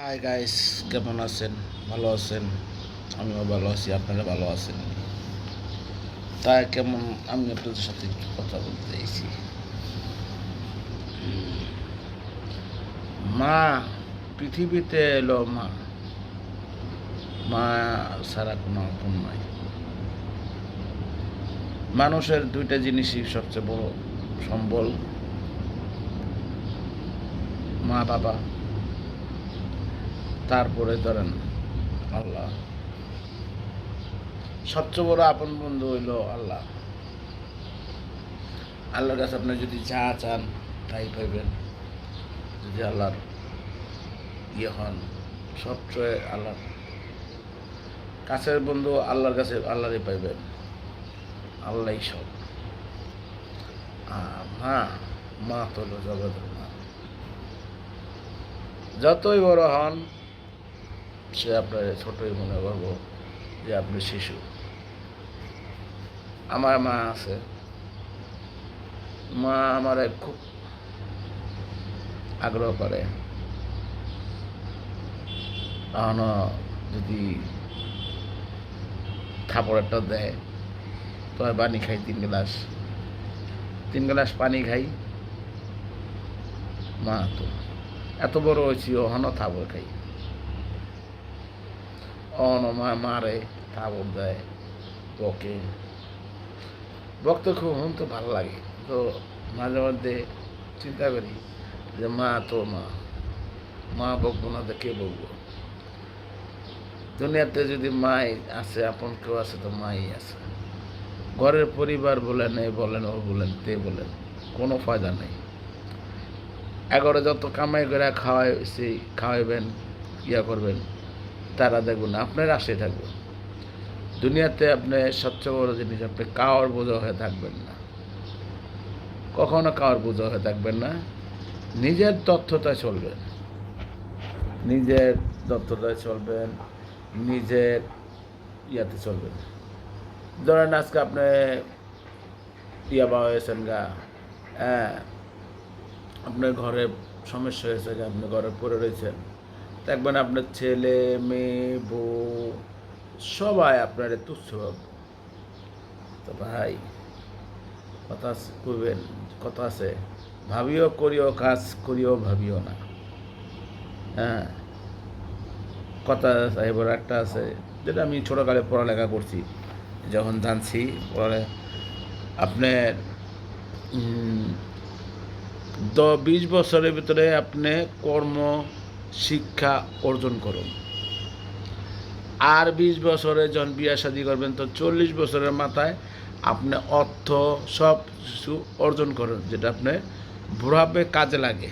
Hi guys কেমন আছেন? ভালো আছেন? আমিও ভালো আছি, আপনারা ভালো আছেন? তাই কেমন? আমি আপনাদের সাথে কথা বলতে চাইছি। মা, পৃথিবীতে এলো মা। মা ছাড়া কোনো আপন নাই। মানুষের দুইটা জিনিসই সবচেয়ে বড় সম্বল। মা, বাবা। তারপরে ধরেন, আল্লাহ। সবচেয়ে বড় আপন বন্ধু হইল আল্লাহ। আল্লাহর কাছে আপনি যদি যা চান, তাই পাইবেন। যদি আল্লাহর ইয়ে হন, সবচেয়ে আল্লাহ কাছের বন্ধু আল্লাহর কাছে, আল্লাহরই পাইবেন। আল্লাহই সব। মা মা তো জগতের মা। যতই বড় হন সে আপনার ছোটই মনে করব যে আপনি শিশু। আমার মা আছে। মা আমার খুব আগ্রহ করে। এখনও যদি থাপড় একটা দেয়, তো পানি খাই তিন গ্লাস। তিন গ্লাস পানি খাই। মা তো, এত বড় হয়েছি ওখানো থাপড় খাই। অন মা মারে থাপড় দেয়, বকে। বকতে খুব শুনতে ভালো লাগে। তো মাঝে মধ্যে চিন্তা করি যে, মা তো মা মা বকবো না তো কে বকবো? দুনিয়াতে যদি মাই আছে আপন কেউ আছে তো মাই আছে ঘরের পরিবার বলেন এই বলেন, ও বলেন, তে বলেন, কোনো ফায়দা নেই। এগারো যত কামাই করে খাওয়াই সেই খাওয়াইবেন, ইয়া করবেন। তারা দেখবেন না, আপনার আশে থাকবে। দুনিয়াতে আপনি সবচেয়ে বড় জিনিস, আপনি কাওয়ার বোঝা হয়ে থাকবেন না। কখনো কাওয়ার বোঝা হয়ে থাকবেন না। নিজের তথ্যতায় চলবেন। নিজের তথ্যতায় চলবেন, নিজের ইয়াতে চলবেন। ধরেন আজকে আপনি ইয়া বা হয়েছেন গা হ্যাঁ আপনার ঘরে সমস্যা হয়েছে যে আপনি ঘরে পড়ে রয়েছেন। দেখবেন আপনার ছেলে, মেয়ে, বউ, সবাই আপনার তুচ্ছ ভাববে। তো ভাই, কথা কইবেন, কথা আছে। ভাবিও করিও কাজ, করিও ভাবিও না। হ্যাঁ? কথা এবার একটা আছে, যেটা আমি ছোটোকালে পড়ালেখা করছি। যখন জানছি, পড়ালে আপনার দ, বিশ বছরের ভিতরে আপনি কর্ম শিক্ষা অর্জন করুন। আর বিশ বছরে যখন বিয়া শাদি করবেন, তো চল্লিশ বছরের মাথায় আপনি অর্থ সব কিছু অর্জন করেন, যেটা আপনি বুড়াবে কাজে লাগে।